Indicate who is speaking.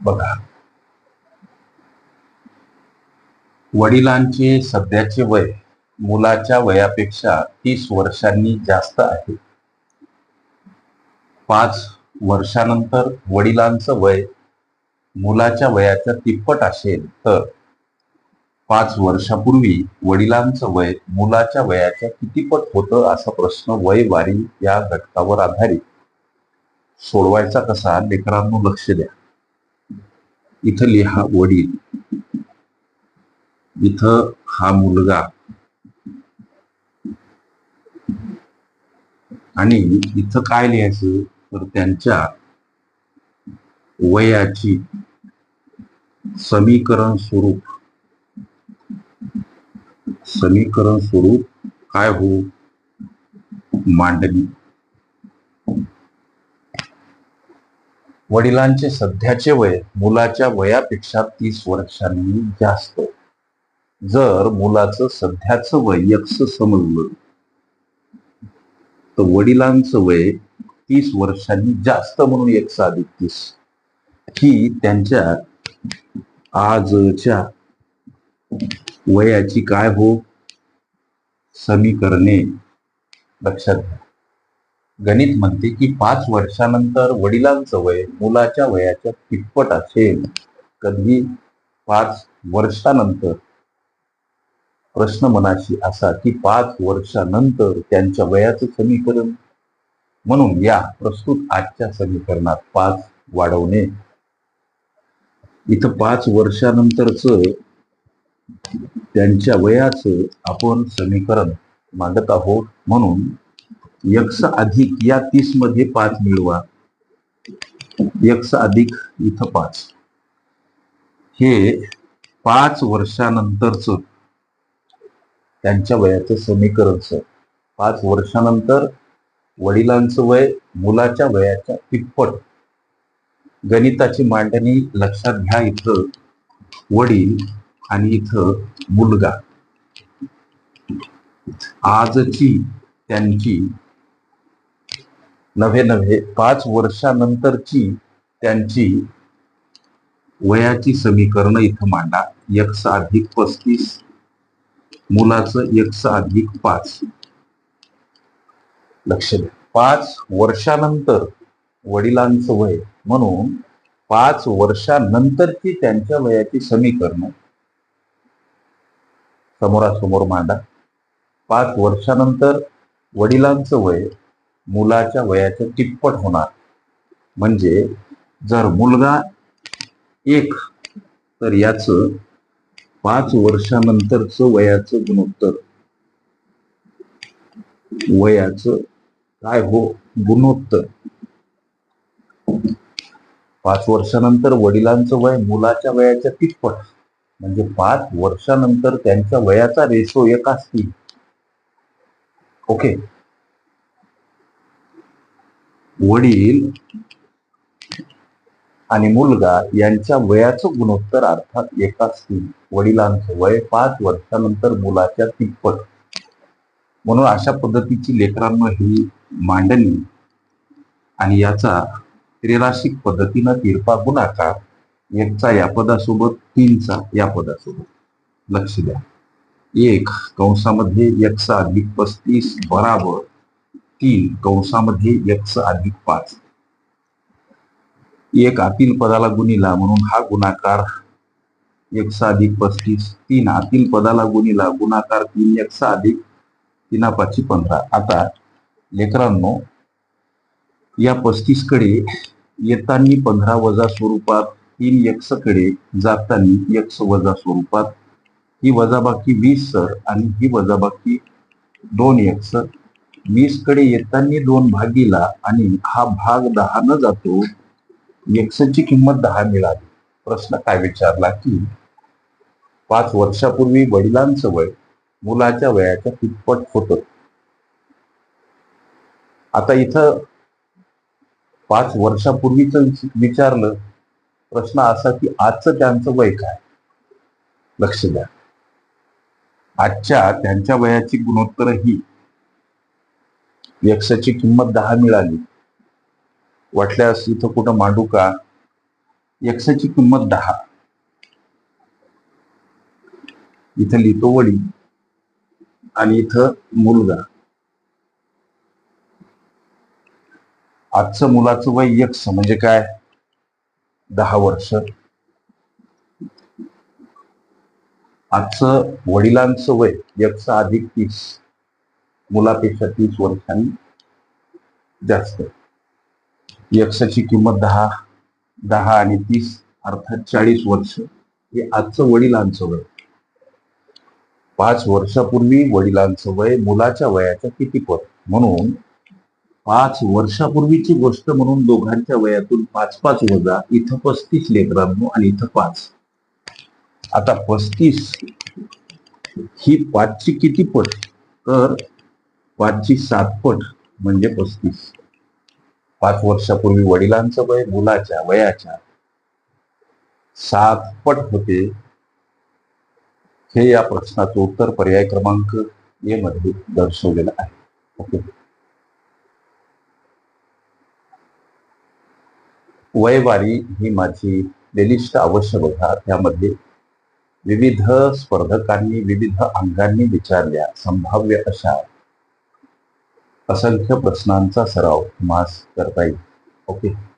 Speaker 1: बघा. वडिलांचे सध्याचे वय मुलाच्या वयापेक्षा तीस वर्षांनी जास्त आहे. पाच वर्षानंतर वडिलांचं वय मुलाच्या वयाच्या तिप्पट असेल तर पाच वर्षापूर्वी वडिलांचं वय मुलाच्या वयाच्या कितीपट होतं असा प्रश्न वय वारी या घटकावर आधारित सोडवायचा कसा? लेकरांनो लक्ष द्या. इथं लिहा वडील. इथं हा मुलगा. आणि इथं काय लिहायचं? तर त्यांच्या वयाची समीकरण स्वरूप. समीकरण स्वरूप काय हो? मांडणी वडिलांचे सध्याचे वय मुलाच्या वयापेक्षा तीस वर्षांनी जास्त. जर मुलाचं सध्याचं वय यक्ष समजलं तर वडिलांचं वय तीस वर्षांनी जास्त म्हणून एकशे अधिक तीस ही त्यांच्या आजच्या वयाची काय हो? समीकरणे लक्षात घ्या. गणित म्हणते की पाच वर्षानंतर वडिलांचं वय मुलाच्या वयाच्या तिप्पट असेल. कधी पाच वर्षानंतर. प्रश्न मनाशी असा की पाच वर्षानंतर त्यांच्या वयाचं समीकरण. म्हणून या प्रस्तुत आजच्या समीकरणात पाच वाढवणे. इथं पाच वर्षानंतरच त्यांच्या वयाचं आपण समीकरण मांडत आहोत. म्हणून यक्ष अधिक या तीसमध्ये पाच मिळवा. यक्ष अधिक इथं पाच. हे पाच वर्षानंतरच त्यांच्या वयाचं समीकरणच. पाच वर्षानंतर वडिलांचं वय मुलाच्या वयाच्या तिप्पट. गणिताची मांडणी लक्षात घ्या इथं. वडील आणि इथं मुलगा. आजची त्यांची नव्हे नव्हे पाच वर्षानंतरची त्यांची वयाची समीकरण इथं मांडा. यक्ष अधिक पस्तीस मुलाचं यक्ष अधिक पाच. लक्ष द्या. पाच वर्षानंतर वडिलांचं वय म्हणून पाच वर्षानंतरची त्यांच्या वयाची समीकरण समोरासमोर मांडा. पाच वर्षानंतर वडिलांचं वय मुलाच्या वयाच्या तिप्पट होणार. म्हणजे जर मुलगा एक तर याच पाच वर्षानंतरचं वयाचं गुणोत्तर. वयाचं काय हो? गुणोत्तर. पाच वर्षानंतर वडिलांचं वय मुलाच्या वयाच्या तिप्पट. म्हणजे पाच वर्षानंतर त्यांच्या वयाचा रेशो एक असतील. ओके? वडील आणि मुलगा यांच्या वयाचं गुणोत्तर अर्थात एकाच असतील वडिलांचं वय पाच वर्षानंतर मुलाच्या तिप्पट. म्हणून अशा पद्धतीची लेकरांना ही मांडणी आणि याचा त्रिराशिक पद्धतीनं तिरपा गुणाकार एकचा या पदासोबत तीनचा या पदासोबत. लक्ष द्या. एक कंसामध्ये एकचा अधिक पस्तीस बराबर तीन कंसामध्ये यक्ष अधिक पाच. एक आतील पदाला गुणिला म्हणून हा गुणाकार एकशे अधिक पस्तीस. तीन आतील पदाला गुणिला गुणाकार तीन एकशे अधिक तीना पाचशे पंधरा. आता लेकरांनो या पस्तीसकडे येतानी पंधरा वजा स्वरूपात तीन यक्षकडे जातानी यक्ष वजा स्वरूपात. ही वजाबाकी वीस सर आणि ही वजाबाकी दोन यक्ष. वीसकडे येताना दोन भागीला आणि हा भाग दहा न जातो एक्सची किंमत दहा मिळाली. प्रश्न काय विचारला की पाच वर्षापूर्वी वडिलांचं वय मुलाच्या वयाच्या तिप्पट होत. आता इथं पाच वर्षापूर्वीच विचारलं प्रश्न असा की आजचं त्यांचं वय काय? लक्ष द्या. आजच्या त्यांच्या वयाची गुणोत्तर ही यक्षाची किंमत दहा मिळाली. वाटल्यास इथं कुठं मांडू का? यक्षाची किंमत दहा. इथं लिहितो वडील आणि इथं मुलगा. आजचं मुलाचं वय यक्ष म्हणजे काय? दहा वर्ष. आजचं वडिलांचं वय यक्ष अधिक तीस. मुलापेक्षा तीस वर्षांनी जास्त. यक्षाची किंमत दहा दहा आणि तीस अर्थात चाळीस वर्ष. हे आजचं वडिलांचं वय. पाच वर्षापूर्वी वडिलांचं वय मुलाच्या वयाच्या किती पट म्हणून पाच वर्षापूर्वीची गोष्ट म्हणून दोघांच्या वयातून पाच पाच वजा इथं पस्तीस लेकरांनो आणि इथं पाच. आता पस्तीस ही पाचची किती पट तर पाचची सातपट म्हणजे पस्तीस. पाच वर्षापूर्वी वडिलांचं वय मुलाच्या वयाच्या. सात पट होते. हे या प्रश्नाचं उत्तर पर्याय क्रमांक ए मध्ये दर्शवलेलं आहे. ओके. वयवारी ही माझी प्लेलिस्ट अवश्य बघा. त्यामध्ये विविध स्पर्धकांनी विविध अंगांनी विचारल्या. संभाव्य अशा असंख्य प्रश्नांचा सराव मास करता येईल. ओके.